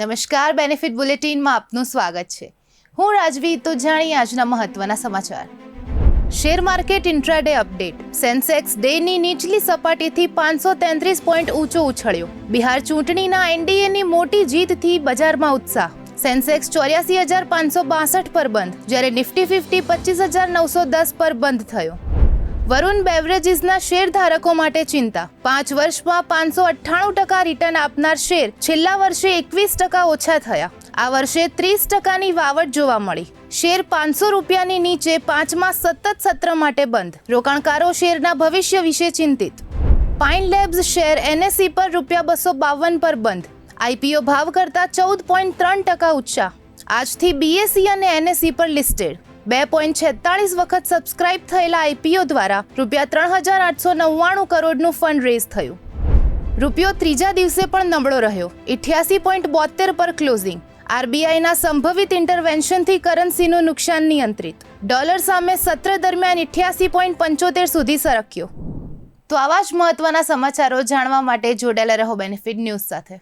નમસ્કાર બેનિફિટ બુલેટિનમાં આપનું સ્વાગત છે. હું રાજવી, તો જાણીએ આજના મહત્વના સમાચાર. Share market intraday update. Sensex ડેની નીચલી સપાટીથી પાંચસો તેત્રીસ પોઈન્ટ ઊંચો ઉછળ્યો. બિહાર ચૂંટણીના એનડીએની મોટી જીતથી બજારમાં ઉત્સાહ. સેન્સેક્સ ચોર્યાસી હજાર પાંચસો બાસઠ પર બંધ, જ્યારે નિફ્ટી ફિફ્ટી પચીસ હજાર નવસો દસ પર બંધ થયો. વરુણ બેવરેજીસના શેરધારકો માટે ચિંતા. પાંચ વર્ષમાં પાંચસો અઠ્ઠાણું ટકા રિટર્ન આપનાર શેર છેલ્લા વર્ષે એકવીસ ટકા ઓછા થયા. આ વર્ષે ત્રીસ ટકાની વાવટ જોવા મળી. શેર પાંચસો રૂપિયાની નીચે પાંચમાં સતત સત્ર માટે બંધ. રોકાણકારો શેરના ભવિષ્ય વિશે ચિંતિત. પાઇન લેબ્સ શેર એનએસસી પર રૂપિયા બસો બાવન પર બંધ. આઈપીઓ ભાવ કરતાં ચૌદ પોઈન્ટ ત્રણ ટકા ઊંચા. આજથી બીએસસી અને એનએસસી પર લિસ્ટેડ બે પોઈન્ટ છેતાળીસ વખત સબસ્ક્રાઇબ થયેલા આઈપીઓ દ્વારા રૂપિયા ત્રણ હજાર આઠસો નવ્વાણું કરોડનું ફંડ રેઝ થયું. રૂપિયો ત્રીજા દિવસે પણ નબળો રહ્યો. ઇઠ્યાસી પોઈન્ટ બોતેર પર ક્લોઝિંગ આરબીઆઈના સંભવિત ઇન્ટરવેન્શનથી કરન્સીનું નુકસાન નિયંત્રિત. ડોલર સામે સત્ર દરમિયાન ઇઠ્યાસી પોઈન્ટ પંચોતેર સુધી સરક્યો. તો આવા જ મહત્વના સમાચારો જાણવા માટે જોડાયેલા રહો બેનિફિટ ન્યૂઝ સાથે.